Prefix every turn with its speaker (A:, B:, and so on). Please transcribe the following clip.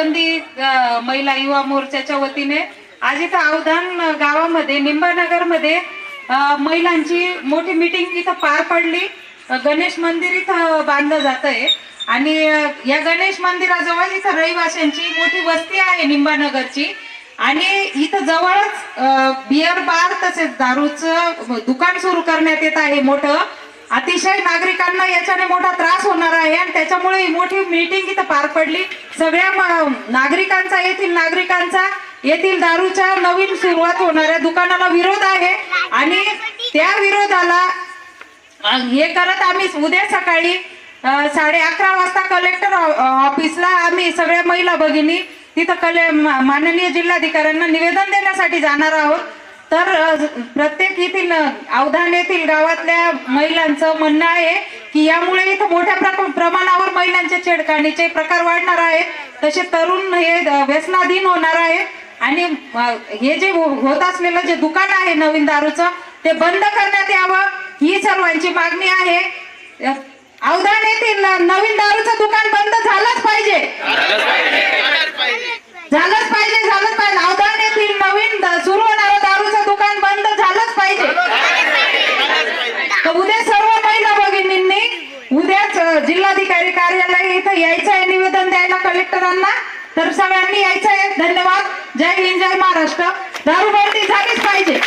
A: संधी महिला युवा मोर्चाच्या वतीने आज इथं अवधान गावामध्ये निंबानगरमध्ये महिलांची मोठी मीटिंग इथं पार पडली. गणेश मंदिर इथं बांधलं जात आहे आणि या गणेश मंदिराजवळ इथं रहिवाशांची मोठी वस्ती आहे निंबानगरची. आणि इथं जवळच बियर बिअर बार तसेच दारूचं दुकान सुरू करण्यात येत आहे मोठं. अतिशय नागरिकांना याच्याने मोठा त्रास होणार आहे आणि त्याच्यामुळे ही मोठी मीटिंग इथं पार पडली. सगळ्या नागरिकांचा येथील नागरिकांचा येथील दारूच्या नवीन सुरुवात होणाऱ्या दुकानाला विरोध आहे आणि त्या विरोधाला हे करत आम्ही उद्या सकाळी साडे अकरा वाजता कलेक्टर ऑफिसला आम्ही सगळ्या महिला भगिनी तिथं कले माननीय जिल्हाधिकाऱ्यांना निवेदन देण्यासाठी जाणार आहोत. तर प्रत्येक येथील अवधान येथील गावातल्या महिलांचं म्हणणं आहे की यामुळे इथं मोठ्या प्रमाणावर महिलांचे छेडखाणीचे प्रकार वाढणार आहेत. तसे तरुण हे व्यसनाधीन होणार आहे आणि हे जे हो- होत असलेलं जे दुकान आहे नवीन दारूचं ते बंद करण्यात यावं ही सर्वांची मागणी आहे. अवधान येथील नवीन दारूचं दुकान बंद झालंच पाहिजे झालंच पाहिजे झालंच पाहिजे अवधान येथील नवीन द- सुरू होणारं दारूचं दुकान बंद झालंच पाहिजे तर उद्या सर्व महिला भगिनींनी उद्याच जिल्हाधिकारी कार्यालय इथं यायचं आहे निवेदन द्यायला कलेक्टरांना. तर सगळ्यांनी यायचं आहे. धन्यवाद. जय हिंद जय महाराष्ट्र. दारूबंदी झालीच पाहिजे.